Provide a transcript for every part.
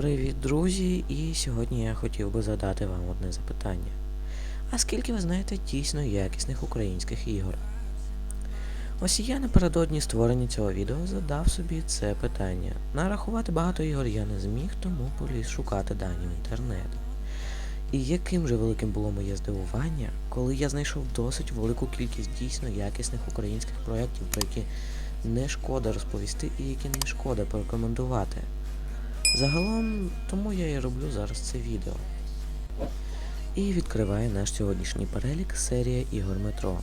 Привіт, друзі! І сьогодні я хотів би задати вам одне запитання. А скільки ви знаєте дійсно якісних українських ігор? Ось я напередодні створення цього відео задав собі це питання. Нарахувати багато ігор я не зміг, тому поліз шукати дані в інтернет. І яким же великим було моє здивування, коли я знайшов досить велику кількість дійсно якісних українських проєктів, про які не шкода розповісти і які не шкода порекомендувати. Загалом, тому я і роблю зараз це відео. І відкриває наш сьогоднішній перелік серія ігор Метро.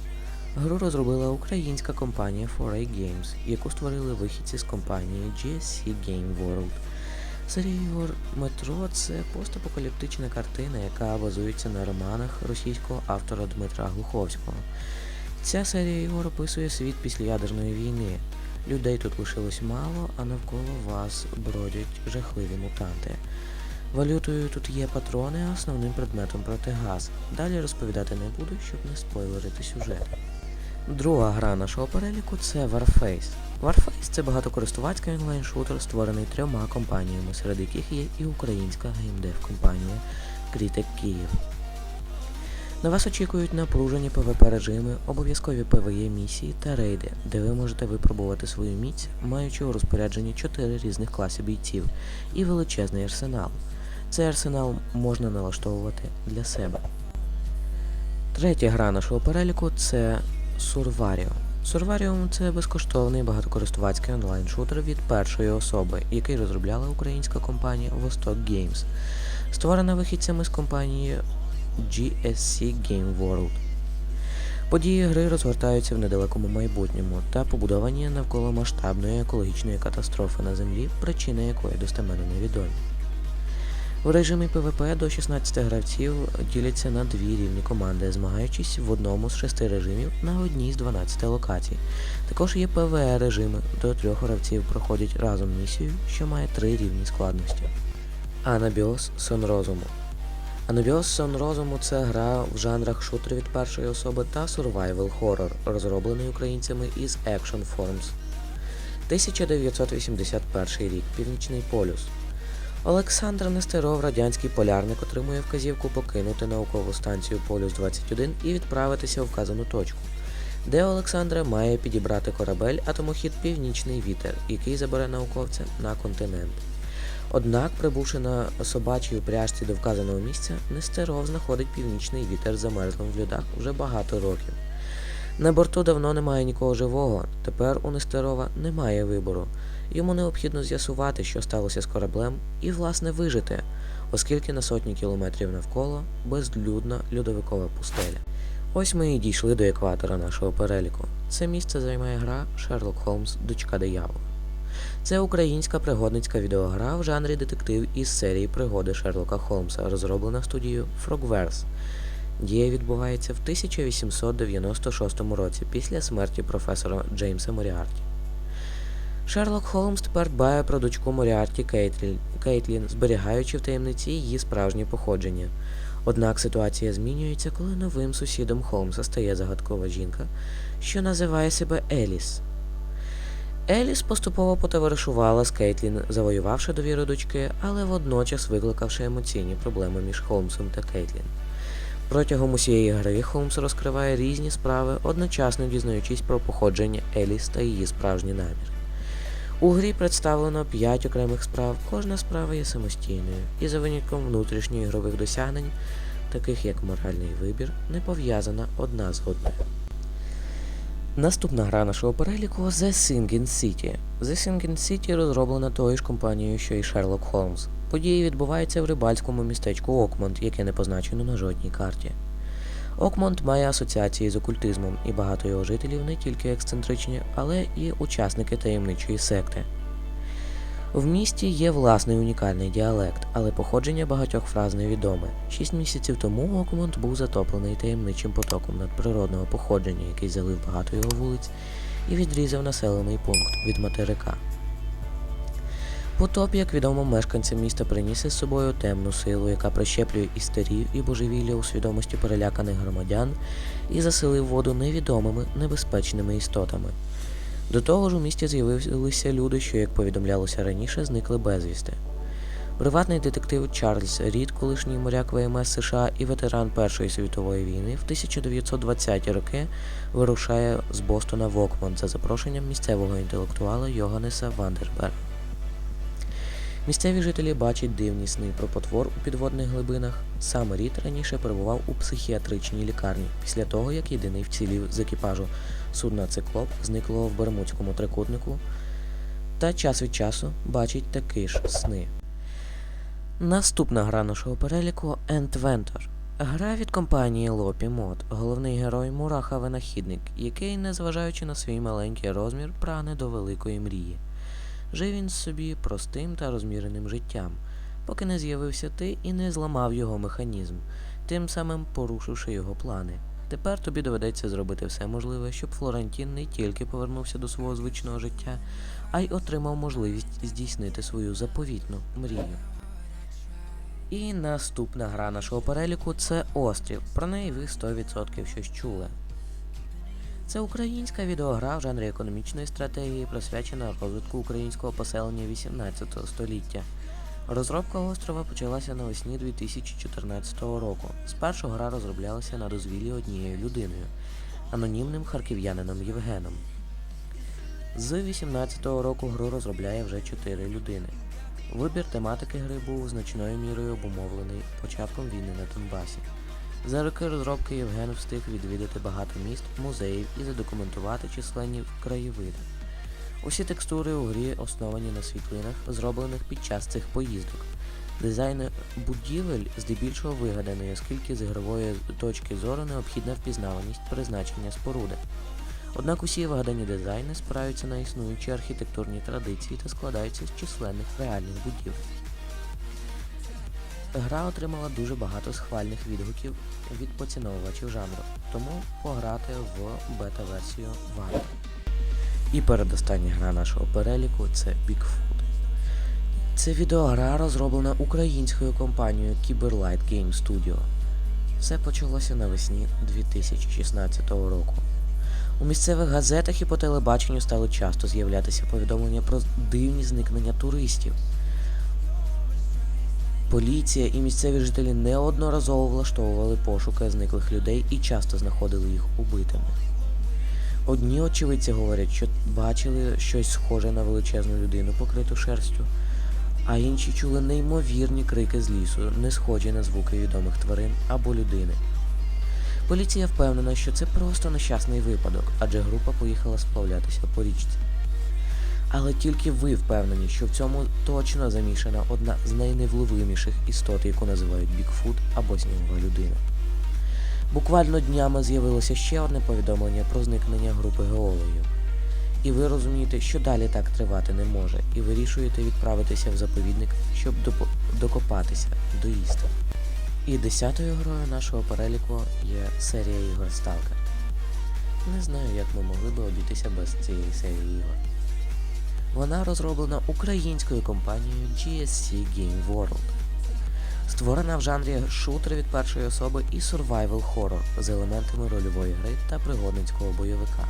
Гру розробила українська компанія 4A Games, яку створили вихідці з компанії GSC Game World. Серія ігор Метро це постапокаліптична картина, яка базується на романах російського автора Дмитра Глуховського. Ця серія ігор описує світ після ядерної війни. Людей тут лишилось мало, а навколо вас бродять жахливі мутанти. Валютою тут є патрони, а основним предметом протигаз. Далі розповідати не буду, щоб не спойлерити сюжет. Друга гра нашого переліку це Warface. Warface це багатокористувацький онлайн-шутер, створений трьома компаніями, серед яких є і українська геймдев-компанія Крітек Київ. На вас очікують напружені ПВП режими, обов'язкові ПВЕ місії та рейди, де ви можете випробувати свою міць, маючи у розпорядженні 4 різних класів бійців і величезний арсенал. Цей арсенал можна налаштовувати для себе. Третя гра нашого переліку це. Survarium – це безкоштовний багатокористувацький онлайн-шутер від першої особи, який розробляла українська компанія Vostok Games, створена вихідцями з компанії GSC Game World. Події гри розгортаються в недалекому майбутньому та побудовані навколо масштабної екологічної катастрофи на землі, причини якої достеменно невідомі. В режимі ПВП до 16 гравців діляться на дві рівні команди, змагаючись в одному з шести режимів на одній з 12 локацій. Також є ПВЕ режими, до трьох гравців проходять разом місію, що має три рівні складності. Анабіос Сон Розуму. Сон Розуму це гра в жанрах шутер від першої особи та survival horror, розроблений українцями із Action Forms. 1981 рік. Північний полюс. Олександр Нестеров, радянський полярник, отримує вказівку покинути наукову станцію Полюс 21 і відправитися у вказану точку, де Олександра має підібрати корабель атомохід Північний вітер, який забере науковця на континент. Однак, прибувши на собачій упряжці до вказаного місця, Нестеров знаходить північний вітер замерзлим в льодах вже багато років. На борту давно немає нікого живого, тепер у Нестерова немає вибору. Йому необхідно з'ясувати, що сталося з кораблем, і, власне, вижити, оскільки на сотні кілометрів навколо безлюдна льодовикова пустеля. Ось ми і дійшли до екватора нашого переліку. Це місце займає гра Sherlock Holmes Дочка диявола. Це українська пригодницька відеогра в жанрі детектив із серії пригоди Шерлока Холмса, розроблена студією Frogverse. Дія відбувається в 1896 році після смерті професора Джеймса Моріарті. Шерлок Холмс тепер дбає про дочку Моріарті Кейтлін, Кейтлін, зберігаючи в таємниці її справжнє походження. Однак ситуація змінюється, коли новим сусідом Холмса стає загадкова жінка, що називає себе Еліс. Еліс поступово потоваришувала з Кейтлін, завоювавши довіру дочки, але водночас викликавши емоційні проблеми між Холмсом та Кейтлін. Протягом усієї гри Холмс розкриває різні справи, одночасно дізнаючись про походження Еліс та її справжній намір. У грі представлено 5 окремих справ, кожна справа є самостійною, і за винятком внутрішніх ігрових досягнень, таких як моральний вибір, не пов'язана одна з одною. Наступна гра нашого переліку The Singing City. The Singing City розроблена тою ж компанією, що і Sherlock Holmes. Події відбуваються в рибальському містечку Окмонт, яке не позначено на жодній карті. Окмонд має асоціації з окультизмом, і багато його жителів не тільки ексцентричні, але і учасники таємничої секти. В місті є власний унікальний діалект, але походження багатьох фраз невідоме. Шість місяців тому Окмонд був затоплений таємничим потоком надприродного походження, який залив багато його вулиць і відрізав населений пункт від материка. Потоп, як відомо, мешканцям міста приніс із собою темну силу, яка прищеплює істерію і божевілля у свідомості переляканих громадян і заселив воду невідомими небезпечними істотами. До того ж у місті з'явилися люди, що, як повідомлялося раніше, зникли безвісти. Приватний детектив Чарльз Рід, колишній моряк ВМС США і ветеран Першої світової війни, в 1920-ті роки вирушає з Бостона в Окмонд за запрошенням місцевого інтелектуала Йоганнеса Вандерберга. Місцеві жителі бачать дивні сни про потвор у підводних глибинах. Саме Рід раніше перебував у психіатричній лікарні після того, як єдиний вцілів з екіпажу судна Циклоп зниклого в Бермудському трикутнику, та час від часу бачить такі ж сни. Наступна гра нашого переліку Endventor. Гра від компанії Lopie Mod. Головний герой Мураха винахідник, який, незважаючи на свій маленький розмір, прагне до великої мрії. Жив він собі простим та розміреним життям, поки не з'явився ти і не зламав його механізм, тим самим порушивши його плани. Тепер тобі доведеться зробити все можливе, щоб Флорентін не тільки повернувся до свого звичного життя, а й отримав можливість здійснити свою заповітну мрію. І наступна гра нашого переліку це Острів. Про неї ви 100% щось чули. Це українська відеогра в жанрі економічної стратегії, присвячена розвитку українського поселення 18 століття. Розробка острова почалася навесні 2014 року. Спершу гра розроблялася на дозвіллі однією людиною, анонімним харків'янином Євгеном. З 18-го року гру розробляє вже 4 людини. Вибір тематики гри був значною мірою обумовлений початком війни на Донбасі. За роки розробки Євген встиг відвідати багато міст, музеїв і задокументувати численні краєвиди. Усі текстури у грі основані на світлинах, зроблених під час цих поїздок. Дизайн будівель здебільшого вигаданий, оскільки з ігрової точки зору необхідна впізнаваність призначення споруди. Однак усі вигадані дизайни спираються на існуючі архітектурні традиції та складаються з численних реальних будівель. Гра отримала дуже багато схвальних відгуків від поціновувачів жанру, тому пограти в бета-версію варто. І передостання гра нашого переліку це Bigfoot. Це відеогра розроблена українською компанією Cyberlight Game Studio. Все почалося навесні 2016 року. У місцевих газетах і по телебаченню стали часто з'являтися повідомлення про дивні зникнення туристів. Поліція і місцеві жителі неодноразово влаштовували пошуки зниклих людей і часто знаходили їх убитими. Одні очевидці говорять, що бачили щось схоже на величезну людину, покриту шерстю, а інші чули неймовірні крики з лісу, не схожі на звуки відомих тварин або людини. Поліція впевнена, що це просто нещасний випадок, адже група поїхала сплавлятися по річці. Але тільки ви впевнені, що в цьому точно замішана одна з найневловиміших істот, яку називають Бікфут або снігова людина. Буквально днями з'явилося ще одне повідомлення про зникнення групи геологів. І ви розумієте, що далі так тривати не може, і вирішуєте відправитися в заповідник, щоб докопатися до істини. І десятою грою нашого переліку є серія ігор Stalker. Не знаю, як ми могли би обійтися без цієї серії ігор. Вона розроблена українською компанією GSC Game World. Створена в жанрі шутер від першої особи і survival horror з елементами рольової гри та пригодницького бойовика.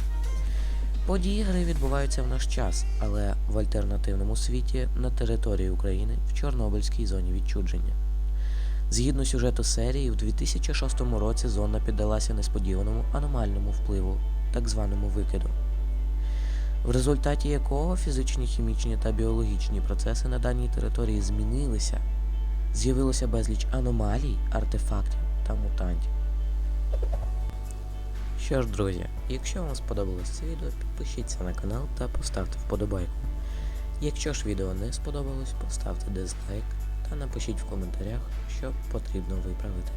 Події гри відбуваються в наш час, але в альтернативному світі на території України в Чорнобильській зоні відчудження. Згідно сюжету серії, в 2006 році зона піддалася несподіваному аномальному впливу, так званому викиду, в результаті якого фізичні, хімічні та біологічні процеси на даній території змінилися, з'явилося безліч аномалій, артефактів та мутантів. Що ж, друзі, якщо вам сподобалось це відео, підпишіться на канал та поставте вподобайку. Якщо ж відео не сподобалось, поставте дизлайк та напишіть в коментарях, що потрібно виправити.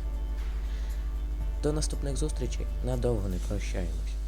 До наступних зустрічей, надовго не прощаємось.